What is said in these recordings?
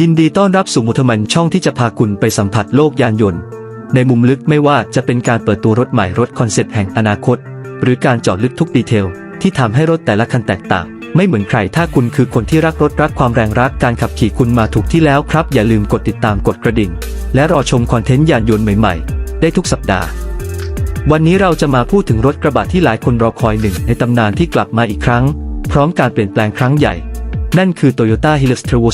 ยินดีต้อนรับสู่มุทมันช่องที่จะพาคุณไปสัมผัสโลกยานยนต์ ในมุมลึกไม่ว่าจะเป็นการเปิดตัวรถใหม่รถคอนเซ็ปต์แห่งอนาคต หรือการเจาะลึกทุกดีเทล ที่ทำให้รถแต่ละคันแตกต่าง ไม่เหมือนใครถ้าคุณคือคนที่รักรถรักความแรงรักการขับขี่คุณมาถูกที่แล้วครับ อย่าลืมกดติดตามกดกระดิ่ง และรอชมคอนเทนต์ยานยนต์ใหม่ๆ ได้ทุกสัปดาห์ วันนี้เราจะมาพูดถึงรถกระบะที่หลายคนรอคอยหนึ่งในตำนานที่กลับมาอีกครั้ง พร้อมการเปลี่ยนแปลงครั้งใหญ่ นั่นคือ Toyota Hilux Trevo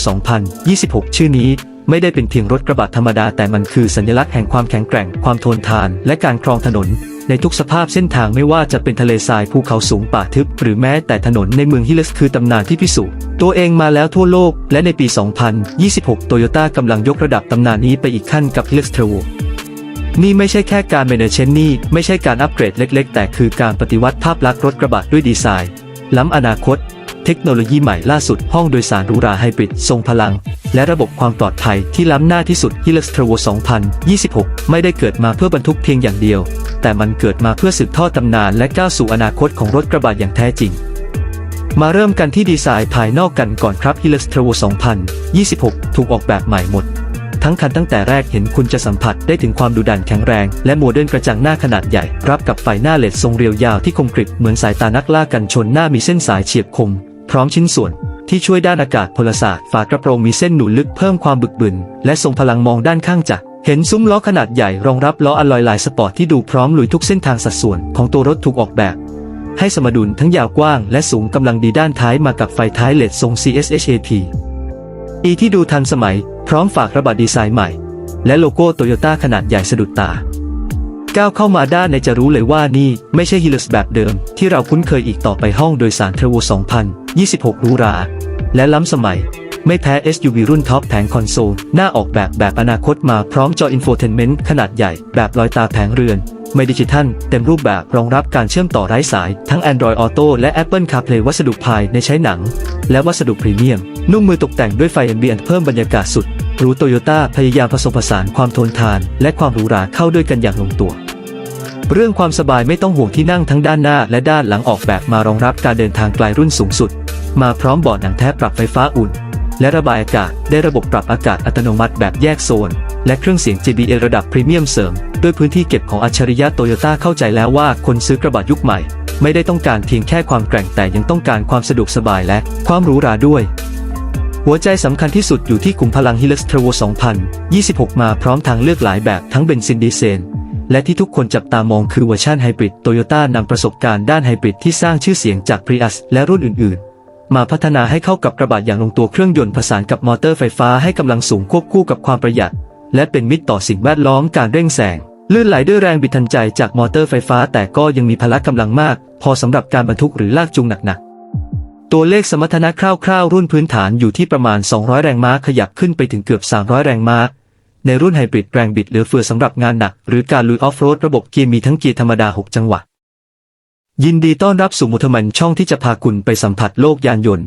2026 ชื่อนี้ไม่ได้เป็นเพียงรถกระบะธรรมดาแต่มันคือสัญลักษณ์แห่งความแข็งแกร่ง ความทนทาน และการครองถนน ในทุกสภาพเส้นทางไม่ว่าจะเป็นทะเลทรายภูเขาสูงป่าทึบ หรือแม้แต่ถนนในเมืองฮิลสคือตำนานที่พิสูจน์ตัวเองมาแล้วทั่วโลก และในปี 2026 Toyota กำลังยกระดับตำนานนี้ไปอีกขั้นกับ Hilux Trevo นี่ไม่ใช่แค่การเมนเชนนี่ไม่ใช่การอัปเกรดเล็ก ๆ แต่คือการปฏิวัติภาพลักษณ์รถกระบะด้วยดีไซน์ ล้ำอนาคต เทคโนโลยีใหม่ล่าสุดห้องโดยสารหรูหราไฮบริดทรงพลัง และระบบความปลอดภัยที่ล้ำหน้าที่สุด Hilux Trevo 2026 ไม่ได้เกิดมาเพื่อบรรทุกเพียงอย่างเดียว แต่มันเกิดมาเพื่อสืบทอดตำนานและก้าวสู่อนาคตของรถกระบะอย่างแท้จริง มาเริ่มกันที่ดีไซน์ภายนอกกันก่อนครับ Hilux Trevo 2026 ถูกออกแบบใหม่หมด ทั้งคันตั้งแต่แรกเห็นคุณจะสัมผัสได้ถึงความดุดันแข็งแรง และโมเดิร์นกระจังหน้าขนาดใหญ่รับกับไฟหน้าเลดทรงเรียวยาวที่คมกริบเหมือนสายตานักล่ากันชนหน้ามีเส้นสายเฉียบคม ร้อมชิ้นส่วน ที่ช่วยด้านอากาศพลศาสตร์ฝากระโปรงมีเส้นหนุนลึกเพิ่มความบึกบึน และทรงพลังมองด้านข้างจักเห็นซุ้มล้อขนาดใหญ่รองรับล้ออลลอยลายสปอร์ตที่ดูพร้อมลุยทุกเส้นทางสัดส่วนของตัวรถถูกออกแบบ ให้สมดุลทั้งยาวกว้างและสูงกำลังดีด้านท้ายมากับไฟท้ายเลดทรง CSHAP E ที่ดูทันสมัย พร้อมฝากระบาดดีไซน์ใหม่ และโลโก้โตโยต้าขนาดใหญ่สะดุดตา ก้าวเข้ามาด้านในจะรู้เลยว่านี่ไม่ใช่ฮิล x แบบเดิม ที่เราคุ้นเคยอีกต่อไปห้องโดยสารเทรโว2026หรูรา และล้ำสมัย ไม่แพ้ SUV รุ่นท็อปแผงคอนโซล หน้าออกแบบแบบอนาคตมาพร้อมจออินโฟเทนเมนต์ขนาดใหญ่แบบลอยตาแผงเรือนไม่ดิจิทัลเต็มรูปแบบรองรับการเชื่อมต่อไร้สาย ทั้ง Android Auto และ Apple CarPlay วัสดุภายในใช้หนัง และวัสดุพรีเมียม นุ่มมือตกแต่งด้วยไฟ Ambient เพิ่มบรรยากาศสุดหรูโตโยต้าพยายามผสมผสานความทนทาน และความหรูหราเข้าด้วยกันอย่างลงตัว เรื่องความสบายไม่ต้องห่วงที่นั่งทั้งด้านหน้าและด้านหลังออกแบบมารองรับการเดินทางไกลรุ่นสูงสุด มาพร้อมเบาะหนังแท้ปรับไฟฟ้าอุ่น และระบายอากาศได้ระบบปรับอากาศอัตโนมัติแบบแยกโซน และเครื่องเสียง JBL ระดับพรีเมียมเสริม ด้วยพื้นที่เก็บของอัจฉริยะโตโยต้าเข้าใจแล้วว่าคนซื้อกระบะยุคใหม่ ไม่ได้ต้องการเพียงแค่ความแกร่งแต่ยังต้องการความสะดวกสบายและความหรูหราด้วยหัวใจสำคัญที่สุดอยู่ที่ขุมพลัง Hilux Trevo 2026 มาพร้อมทางเลือกหลายแบบทั้งเบนซินดีเซล และที่ทุกคนจับตามองคือเวอร์ชันไฮบริดโตโยต้านำประสบการณ์ด้านไฮบริดที่สร้างชื่อเสียงจาก Prius และรุ่นอื่น ๆ มาพัฒนาให้เข้ากับกระบะอย่างลงตัวเครื่องยนต์ผสานกับมอเตอร์ไฟฟ้าให้กำลังสูงควบคู่กับความประหยัด และเป็นมิตรต่อสิ่งแวดล้อมการเร่งแซงลื่นไหลด้วยแรงบิดทันใจจากมอเตอร์ไฟฟ้า แต่ก็ยังมีพละกำลังมาก พอสำหรับการบรรทุกหรือลากจูงหนัก ๆ ตัวเลขสมรรถนะคร่าว ๆ รุ่นพื้นฐานอยู่ที่ประมาณ 200 แรงม้าขยับขึ้นไปถึงเกือบ 300 แรงม้า ในรุ่นไฮบริดแรงบิดเหลือเฟือสำหรับงานหนัก หรือการลุยออฟโรดระบบเกียร์มีทั้งเกียร์ธรรมดา 6 จังหวะ ยินดีต้อนรับสู่มุทมันช่องที่จะพาคุณไปสัมผัสโลกยานยนต์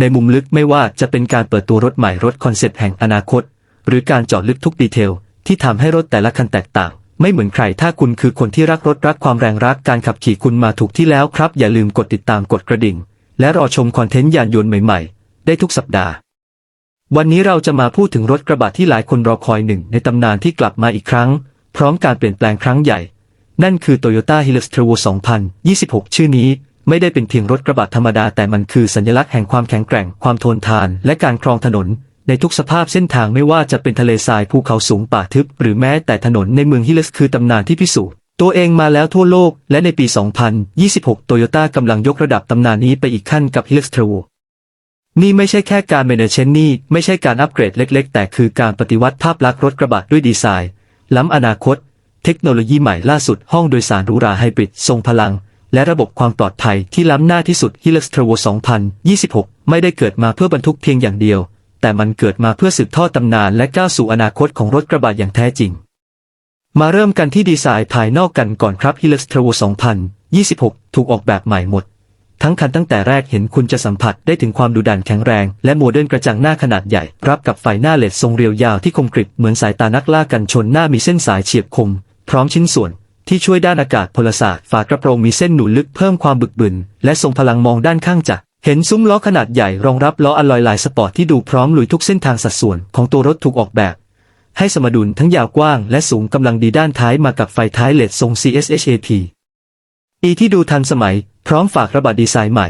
ในมุมลึกไม่ว่าจะเป็นการเปิดตัวรถใหม่รถคอนเซ็ปต์แห่งอนาคต หรือการเจาะลึกทุกดีเทล ที่ทำให้รถแต่ละคันแตกต่าง ไม่เหมือนใครถ้าคุณคือคนที่รักรถรักความแรงรักการขับขี่คุณมาถูกที่แล้วครับ อย่าลืมกดติดตามกดกระดิ่ง และรอชมคอนเทนต์ยานยนต์ใหม่ ๆ ได้ทุกสัปดาห์ วันนี้เราจะมาพูดถึงรถกระบะที่หลายคนรอคอยหนึ่งในตำนานที่กลับมาอีกครั้ง พร้อมการเปลี่ยนแปลงครั้งใหญ่ นั่นคือ Toyota Hilux Trevo 2026 ชื่อนี้ไม่ได้เป็นเพียงรถกระบะธรรมดาแต่มันคือสัญลักษณ์แห่งความแข็งแกร่ง ความทนทาน และการครองถนน ในทุกสภาพเส้นทางไม่ว่าจะเป็นทะเลทรายภูเขาสูงป่าทึบ หรือแม้แต่ถนนในเมืองฮิลสคือตำนานที่พิสูจน์ตัวเองมาแล้วทั่วโลก และในปี 2026 Toyota กำลังยกระดับตำนานนี้ไปอีกขั้นกับ Hilux Trevo นี่ไม่ใช่แค่การเมนเชนนี่ไม่ใช่การอัปเกรดเล็ก ๆ แต่คือการปฏิวัติภาพลักษณ์รถกระบะด้วยดีไซน์ ล้ำอนาคต เทคโนโลยีใหม่ล่าสุดห้องโดยสารหรูหราไฮบริดทรงพลัง และระบบความปลอดภัยที่ล้ำหน้าที่สุด Hilux Trevo 2026 ไม่ได้เกิดมาเพื่อบรรทุกเพียงอย่างเดียว แต่มันเกิดมาเพื่อสืบทอดตำนานและก้าวสู่อนาคตของรถกระบะอย่างแท้จริง มาเริ่มกันที่ดีไซน์ภายนอกกันก่อนครับ Hilux Trevo 2026 ถูกออกแบบใหม่หมด ทั้งคันตั้งแต่แรกเห็นคุณจะสัมผัสได้ถึงความดุดันแข็งแรง และโมเดิร์นกระจังหน้าขนาดใหญ่ รับกับไฟหน้าเลดทรงเรียวยาวที่คมกริบเหมือนสายตานักล่ากันชนหน้ามีเส้นสายเฉียบคม พร้อมชิ้นส่วนที่ช่วยด้านอากาศพลศาสตร์ฝากระโปรงมีเส้นหนุนลึกเพิ่มความบึกบึน และทรงพลังมองด้านข้างจักเห็นซุ้มล้อขนาดใหญ่รองรับล้ออลลอยลายสปอร์ตที่ดูพร้อมลุยทุกเส้นทางสัดส่วนของตัวรถถูกออกแบบ ให้สมดุลทั้งยาวกว้างและสูงกำลังดีด้านท้ายมากับไฟท้ายเลดทรง CSHAP E ที่ดูทันสมัย พร้อมฝากระบาดดีไซน์ใหม่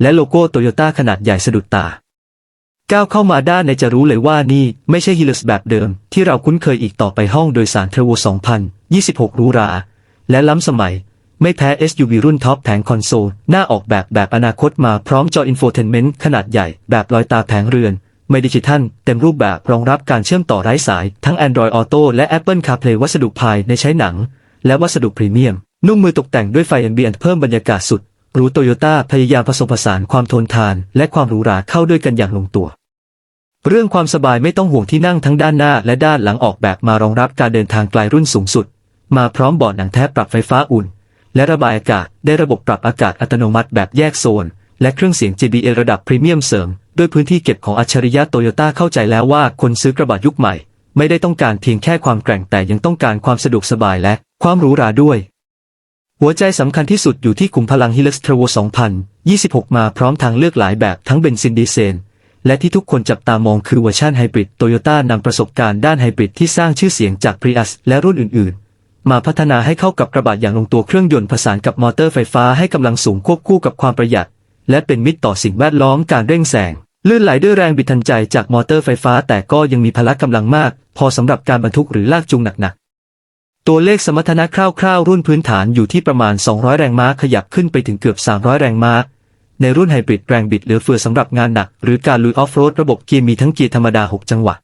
และโลโก้โตโยต้าขนาดใหญ่สะดุดตา ก้าวเข้ามาด้านในจะรู้เลยว่านี่ไม่ใช่ฮิลสแบบเดิม ที่เราคุ้นเคยอีกต่อไปห้องโดยสารเทอร์โว2026หรูรา และล้ำสมัย ไม่แพ้ SUV รุ่นท็อปแผงคอนโซล หน้าออกแบบแบบอนาคตมาพร้อมจออินโฟเทนเมนต์ขนาดใหญ่แบบลอยตาแผงเรือนไม่ดิจิทัลเต็มรูปแบบรองรับการเชื่อมต่อไร้สาย ทั้ง Android Auto และ Apple CarPlay วัสดุภายในใช้หนัง และวัสดุพรีเมียม นุ่มมือตกแต่งด้วยไฟ Ambient เพิ่มบรรยากาศสุด หรูโตโยต้าพยายามผสมผสานความทนทาน และความหรูหราเข้าด้วยกันอย่างลงตัว เรื่องความสบายไม่ต้องห่วงที่นั่งทั้งด้านหน้าและด้านหลังออกแบบมารองรับการเดินทางไกลรุ่นสูงสุด มาพร้อมเบาะหนังแท้ปรับไฟฟ้าอุ่น และระบายอากาศได้ระบบปรับอากาศอัตโนมัติแบบแยกโซน และเครื่องเสียง JBL ระดับพรีเมียมเสริมด้วยพื้นที่เก็บของอัจฉริยะโตโยต้าเข้าใจแล้วว่าคนซื้อกระบะยุคใหม่ ไม่ได้ต้องการเพียงแค่ความแกร่งแต่ยังต้องการความสะดวกสบายและความหรูหราด้วย หัวใจสำคัญที่สุดอยู่ที่ขุมพลัง Hilux Turbo 2026 มาพร้อมทางเลือกหลายแบบทั้งเบนซินดีเซลและที่ทุกคนจับตามองคือเวอร์ชันไฮบริดโตโยต้านำประสบการณ์ด้านไฮบริดที่สร้างชื่อเสียงจาก Prius และรุ่นอื่น ๆ มาพัฒนาให้เข้ากับกระบะอย่างลงตัวเครื่องยนต์ผสานกับมอเตอร์ไฟฟ้าให้กำลังสูงควบคู่กับความประหยัด และเป็นมิตรต่อสิ่งแวดล้อมการเร่งแซงลื่นไหลด้วยแรงบิดทันใจจากมอเตอร์ไฟฟ้าแต่ก็ยังมีพละกำลังมาก พอสำหรับการบรรทุกหรือลากจูงหนัก ตัวเลขสมรรถนะคร่าวๆ รุ่นพื้นฐานอยู่ที่ประมาณ 200 แรงม้าขยับขึ้นไปถึงเกือบ 300 แรงม้า ในรุ่นไฮบริดแรงบิดเหลือเฟือสำหรับงานหนัก หรือการลุยออฟโรดระบบเกียร์มีทั้งเกียร์ธรรมดา 6 จังหวะ